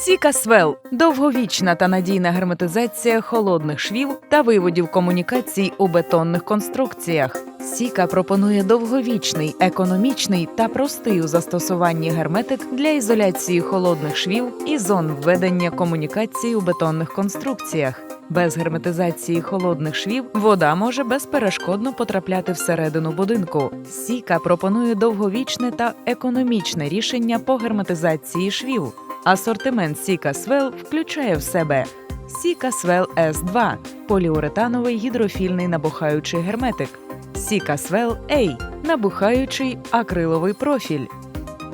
Сікасвел довговічна та надійна герметизація холодних швів та виводів комунікацій у бетонних конструкціях. Сіка пропонує довговічний, економічний та простий у застосуванні герметик для ізоляції холодних швів і зон введення комунікацій у бетонних конструкціях. Без герметизації холодних швів вода може безперешкодно потрапляти всередину будинку. Сіка пропонує довговічне та економічне рішення по герметизації швів. Асортимент Сіка Свел включає в себе Сіка Свел С2 поліуретановий гідрофільний набухаючий герметик, Сіка Свел A набухаючий акриловий профіль,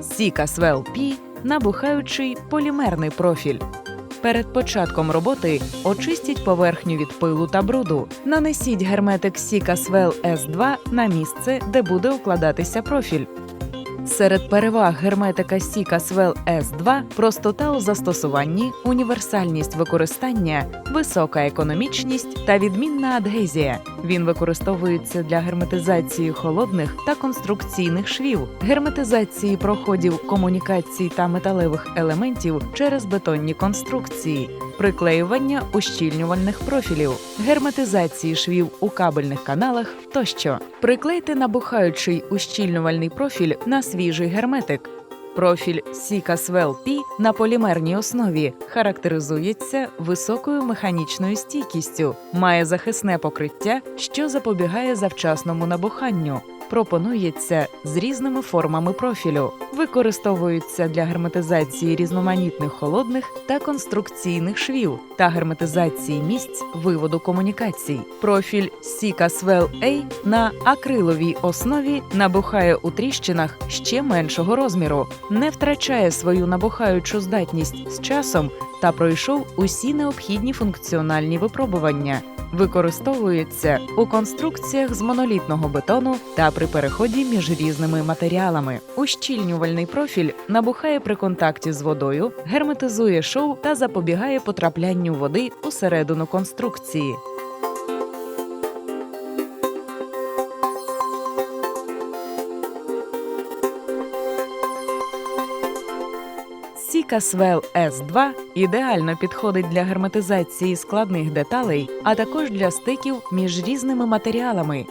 Сіка Свел P набухаючий полімерний профіль. Перед початком роботи очистіть поверхню від пилу та бруду. Нанесіть герметик Сіка Свел S2 на місце, де буде укладатися профіль. Серед переваг герметика Сіка Свел S2 простота у застосуванні, універсальність використання, висока економічність та відмінна адгезія. Він використовується для герметизації холодних та конструкційних швів, герметизації проходів комунікацій та металевих елементів через бетонні конструкції, приклеювання ущільнювальних профілів, герметизації швів у кабельних каналах тощо. Приклейте набухаючий ущільнювальний профіль на свіжий герметик. Профіль Сікасвел P на полімерній основі характеризується високою механічною стійкістю, має захисне покриття, що запобігає завчасному набуханню. Пропонується з різними формами профілю, використовується для герметизації різноманітних холодних та конструкційних швів та герметизації місць виводу комунікацій. Профіль Сікасвел A на акриловій основі набухає у тріщинах ще меншого розміру, не втрачає свою набухаючу здатність з часом та пройшов усі необхідні функціональні випробування. Використовується у конструкціях з монолітного бетону та при переході між різними матеріалами. Ущільнювальний профіль набухає при контакті з водою, герметизує шов та запобігає потраплянню води усередину конструкції. Сікасвел S2 ідеально підходить для герметизації складних деталей, а також для стиків між різними матеріалами.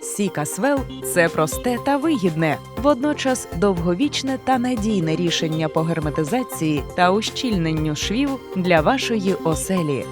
Сікасвел це просте та вигідне, водночас довговічне та надійне рішення по герметизації та ущільненню швів для вашої оселі.